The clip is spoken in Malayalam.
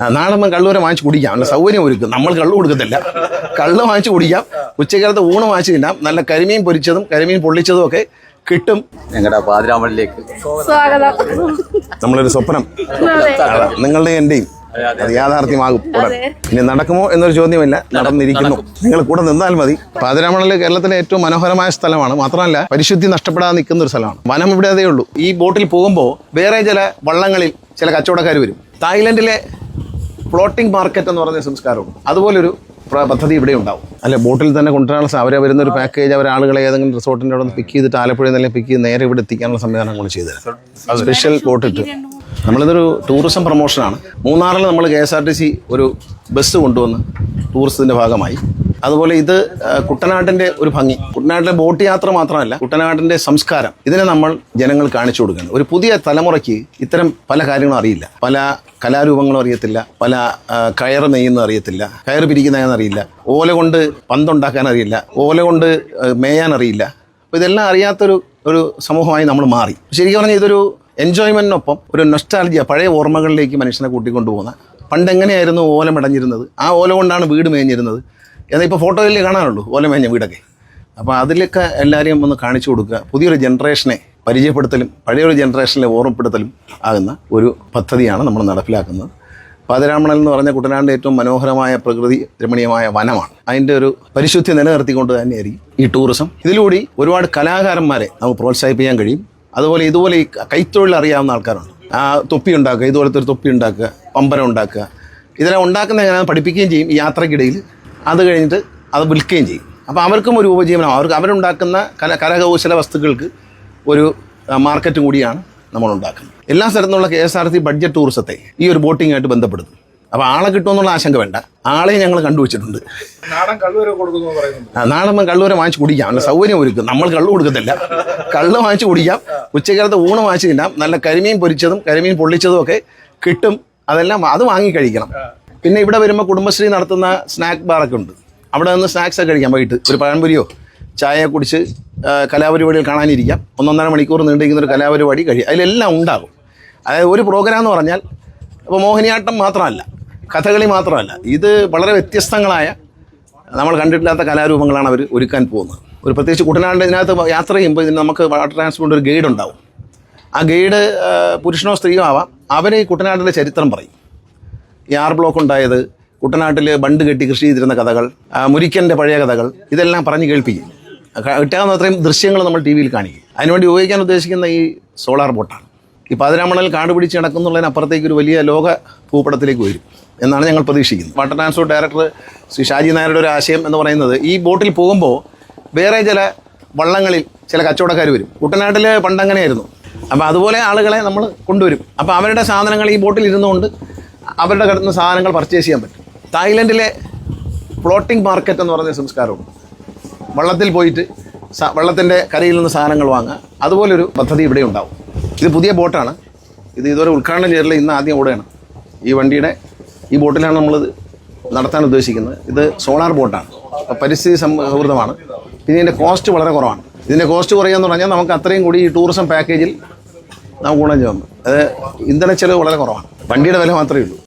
നമ്മൾ കള്ളൂരെ വാങ്ങിച്ച് കുടിക്കാം. നല്ല സൗകര്യം ഒരുക്കും. നമ്മൾ കള്ളു കൊടുക്കത്തില്ല. കള്ള് വാങ്ങിച്ചു കുടിക്കാം. ഉച്ചക്കാലത്ത് ഊണ് വാങ്ങിച്ചു തിന്നാം. നല്ല കരിമീൻ പൊരിച്ചതും കരിമീൻ പൊള്ളിച്ചതും ഒക്കെ കിട്ടും. ഞങ്ങളുടെ പാതിരാമണിലേക്ക് സ്വാഗതം. നമ്മളൊരു സ്വപ്നം. നിങ്ങളുടെ എന്റെയും. അത് യാഥാർത്ഥ്യമാകും. ഉടൻ. ഇനി നടക്കുമോ എന്നൊരു ചോദ്യമില്ല. നടന്നിരിക്കുന്നു. നിങ്ങൾ കൂടെ നിന്നാൽ മതി. പാതിരാമണൽ കേരളത്തിലെ ഏറ്റവും മനോഹരമായ സ്ഥലമാണ്. മാത്രമല്ല പരിശുദ്ധി നഷ്ടപ്പെടാതെ നിൽക്കുന്ന ഒരു സ്ഥലമാണ്. വനം ഇവിടെ അതേ ഉള്ളൂ. ഈ ബോട്ടിൽ പോകുമ്പോൾ വേറെ ചില വള്ളങ്ങളിൽ ചില കച്ചവടക്കാർ വരും. തായ്ലൻഡിലെ ഫ്ലോട്ടിംഗ് മാർക്കറ്റ് എന്ന് പറയുന്ന സംസ്കാരമുണ്ട്. അതുപോലൊരു ഒരു പദ്ധതി ഇവിടെ ഉണ്ടാവും. അല്ലെ ബോട്ടിൽ തന്നെ കൊണ്ടുവരാനുള്ള അവരെ വരുന്ന ഒരു പാക്കേജ് അവർ ആളുകളെ ഏതെങ്കിലും റിസോർട്ടിന്റെ അവിടെ നിന്ന് പിക്ക് ചെയ്തിട്ട് ആലപ്പുഴയിൽ നിന്നെല്ലാം പിക്ക് ചെയ്ത് നേരെ ഇവിടെ എത്തിക്കാനുള്ള സംവിധാനം നമ്മൾ ചെയ്തത് സ്പെഷ്യൽ ബോട്ട് ഇട്ട്. നമ്മളിതൊരു ടൂറിസം പ്രൊമോഷനാണ് മൂന്നാറിൽ നമ്മൾ K S R T C ഒരു ബസ് കൊണ്ടുവന്ന് ടൂറിസത്തിന്റെ ഭാഗമായി. അതുപോലെ ഇത് കുട്ടനാട്ടിന്റെ ഒരു ഭംഗി. കുട്ടനാട്ടിലെ ബോട്ട് യാത്ര മാത്രമല്ല കുട്ടനാട്ടിന്റെ സംസ്കാരം. ഇതിനെ നമ്മൾ ജനങ്ങൾ കാണിച്ചു കൊടുക്കണം ഒരു പുതിയ തലമുറയ്ക്ക് ഇത്തരം പല കാര്യങ്ങളും അറിയില്ല. പല കലാരൂപങ്ങളും അറിയത്തില്ല. പല കയർ നെയ്യുന്ന അറിയത്തില്ല. കയർ പിരിക്കുന്നതെന്ന് അറിയില്ല. ഓല കൊണ്ട് പന്തുണ്ടാക്കാൻ അറിയില്ല. ഓല കൊണ്ട് മേയാൻ അറിയില്ല. അപ്പോൾ ഇതെല്ലാം അറിയാത്തൊരു ഒരു സമൂഹമായി നമ്മൾ മാറി. ശരിക്കും പറഞ്ഞാൽ ഇതൊരു എൻജോയ്മെന്റിനൊപ്പം ഒരു നൊസ്റ്റാലജിയ പഴയ ഓർമ്മകളിലേക്ക് മനുഷ്യനെ കൂട്ടിക്കൊണ്ടുപോകുന്ന. പണ്ട് എങ്ങനെയായിരുന്നു ഓല മടഞ്ഞിരുന്നത് ആ ഓല കൊണ്ടാണ് വീട് മേഞ്ഞിരുന്നത്. എന്നാൽ ഇപ്പോൾ ഫോട്ടോയിൽ കാണാനുള്ളൂ ഓല മേഞ്ഞ വീടൊക്കെ. അപ്പോൾ അതിലൊക്കെ എല്ലാവരെയും ഒന്ന് കാണിച്ചു കൊടുക്കുക. പുതിയൊരു ജനറേഷനെ പരിചയപ്പെടുത്തലും പഴയൊരു ജനറേഷനിലെ ഓർമ്മപ്പെടുത്തലും ആകുന്ന ഒരു പദ്ധതിയാണ് നമ്മൾ നടപ്പിലാക്കുന്നത്. പാതിരാമണൽ എന്ന് പറഞ്ഞ കുട്ടനാടിന്റെ ഏറ്റവും മനോഹരമായ പ്രകൃതി രമണീയമായ വനമാണ്. അതിന്റെ ഒരു പരിശുദ്ധി നിലനിർത്തിക്കൊണ്ട് തന്നെയായിരിക്കും ഈ ടൂറിസം. ഇതിലൂടെ ഒരുപാട് കലാകാരന്മാരെ നമുക്ക് പ്രോത്സാഹിപ്പിക്കാൻ കഴിയും. അതുപോലെ ഇതുപോലെ ഈ കൈത്തൊഴിൽ അറിയാവുന്ന ആൾക്കാരുണ്ട്. ആ തൊപ്പി ഉണ്ടാക്കുക ഇതുപോലത്തെ ഒരു തൊപ്പി ഉണ്ടാക്കുക പമ്പരം ഉണ്ടാക്കുക. ഇതെല്ലാം ഉണ്ടാക്കുന്ന പഠിപ്പിക്കുകയും ചെയ്യും യാത്രക്കിടയിൽ അത് കഴിഞ്ഞിട്ട് അത് വിൽക്കുകയും ചെയ്യും. അപ്പോൾ അവർക്കും ഒരു ഉപജീവനം അവർക്ക് അവരുണ്ടാക്കുന്ന കല കരകൗശല വസ്തുക്കൾക്ക് ഒരു മാർക്കറ്റും കൂടിയാണ് നമ്മൾ ഉണ്ടാക്കുന്നത്. എല്ലാ സ്ഥലത്തുനിന്നുള്ള K S R T budget ടൂറിസത്തെ ഈ ഒരു ബോട്ടിങ്ങായിട്ട് ബന്ധപ്പെടുത്തും. അപ്പോൾ ആളെ കിട്ടുമെന്നുള്ള ആശങ്ക വേണ്ട. ആളെ ഞങ്ങൾ കണ്ടുവച്ചിട്ടുണ്ട്. നാടൻ കള്ളുവരെ വാങ്ങിച്ച് കുടിക്കാം. നല്ല സൗകര്യം ഒരുക്കും. നമ്മൾ കള്ളു കൊടുക്കത്തില്ല. കള്ള് വാങ്ങിച്ച് കുടിക്കാം. ഉച്ചക്കാലത്ത് ഊണ് വാങ്ങിച്ച് തിന്നാം. നല്ല കരിമീൻ പൊരിച്ചതും കരിമീൻ പൊള്ളിച്ചതും ഒക്കെ കിട്ടും. അതെല്ലാം അത് വാങ്ങി കഴിക്കണം. പിന്നെ ഇവിടെ വരുമ്പോൾ കുടുംബശ്രീ നടത്തുന്ന സ്നാക്ക് ബാറൊക്കെ ഉണ്ട്. അവിടെ നിന്ന് സ്നാക്സ് ഒക്കെ കഴിക്കാം വൈകിട്ട്. ഒരു പഴംപൊരിയോ ചായ കുടിച്ച് കലാപരിപാടികൾ കാണാനിരിക്കാം. ഒന്നൊന്നര മണിക്കൂർ നീണ്ടിരിക്കുന്ന ഒരു കലാപരിപാടി കഴിയും അതിലെല്ലാം ഉണ്ടാകും. അതായത് ഒരു പ്രോഗ്രാം എന്ന് പറഞ്ഞാൽ ഇപ്പോൾ മോഹിനിയാട്ടം മാത്രമല്ല കഥകളി മാത്രമല്ല ഇത് വളരെ വ്യത്യസ്തങ്ങളായ നമ്മൾ കണ്ടിട്ടില്ലാത്ത കലാരൂപങ്ങളാണ് അവർ ഒരുക്കാൻ പോകുന്നത്. ഒരു പ്രത്യേകിച്ച് കുട്ടനാടിന്റെ ഇതിനകത്ത് യാത്ര ചെയ്യുമ്പോൾ ഇതിന് നമുക്ക് വാട്ടർ ട്രാൻസ്പോർട്ട് ഒരു ഗൈഡ് ഉണ്ടാവും ആ ഗൈഡ് പുരുഷനോ സ്ത്രീയോ ആവാം അവർ ഈ കുട്ടനാടിന്റെ ചരിത്രം പറയും. ഈ ആർ ബ്ലോക്ക് ഉണ്ടായത് കുട്ടനാട്ടിൽ ബണ്ട് കെട്ടി കൃഷി ചെയ്തിരുന്ന കഥകൾ മുരിക്കന്റെ പഴയ കഥകൾ ഇതെല്ലാം പറഞ്ഞ് കേൾപ്പിക്കും. കിട്ടാവുന്ന അത്രയും ദൃശ്യങ്ങൾ നമ്മൾ ടി വിയിൽ കാണിക്കും. അതിനുവേണ്ടി ഉപയോഗിക്കാൻ ഉദ്ദേശിക്കുന്ന ഈ സോളാർ ബോട്ടാണ്. ഈ പതിനാമണൽ കാട് പിടിച്ച് നടക്കുന്നുള്ളതിനപ്പുറത്തേക്ക് ഒരു വലിയ ലോക ഭൂപടത്തിലേക്ക് വരും എന്നാണ് ഞങ്ങൾ പ്രതീക്ഷിക്കുന്നത്. Water transport director Shri Shaji നായരുടെ ഒരു ആശയം എന്ന് പറയുന്നത് ഈ ബോട്ടിൽ പോകുമ്പോൾ വേറെ ചില വള്ളങ്ങളിൽ ചില കച്ചവടക്കാർ വരും. കുട്ടനാട്ടിൽ പണ്ടങ്ങനെയായിരുന്നു അപ്പോൾ അതുപോലെ ആളുകളെ നമ്മൾ കൊണ്ടുവരും. അപ്പോൾ അവരുടെ സാധനങ്ങൾ ഈ ബോട്ടിൽ ഇരുന്നുകൊണ്ട് അവരുടെ കിടന്ന് സാധനങ്ങൾ പർച്ചേസ് ചെയ്യാൻ പറ്റും. തായ്ലൻഡിലെ ഫ്ലോട്ടിംഗ് മാർക്കറ്റ് എന്ന് പറയുന്ന സംസ്കാരമുണ്ട്. വള്ളത്തിൽ പോയിട്ട് വള്ളത്തിന്റെ കരയിൽ നിന്ന് സാധനങ്ങൾ വാങ്ങുക. അതുപോലൊരു പദ്ധതി ഇവിടെ ഉണ്ടാവും. ഇത് പുതിയ ബോട്ടാണ്. ഇത് ഇതുവരെ ഉദ്ഘാടനം ചെയ്തില്ല ഇന്ന് ആദ്യം ഓടുകയാണ് ഈ വണ്ടിയുടെ ഈ ബോട്ടിലാണ് നമ്മൾ നടത്താൻ ഉദ്ദേശിക്കുന്നത്. ഇത് സോളാർ ബോട്ടാണ്. പരിസ്ഥിതി സൗഹൃദമാണ്. പിന്നെ ഇതിന്റെ കോസ്റ്റ് വളരെ കുറവാണ്. ഇതിന്റെ കോസ്റ്റ് കുറയുകയെന്ന് പറഞ്ഞാൽ നമുക്ക് അത്രയും കൂടി ഈ ടൂറിസം പാക്കേജിൽ നമുക്ക് ഗുണം ചെയ്യുന്നു അത് ഇന്ധന ചെലവ് വളരെ കുറവാണ്. വണ്ടിയുടെ വില മാത്രമേ ഉള്ളൂ.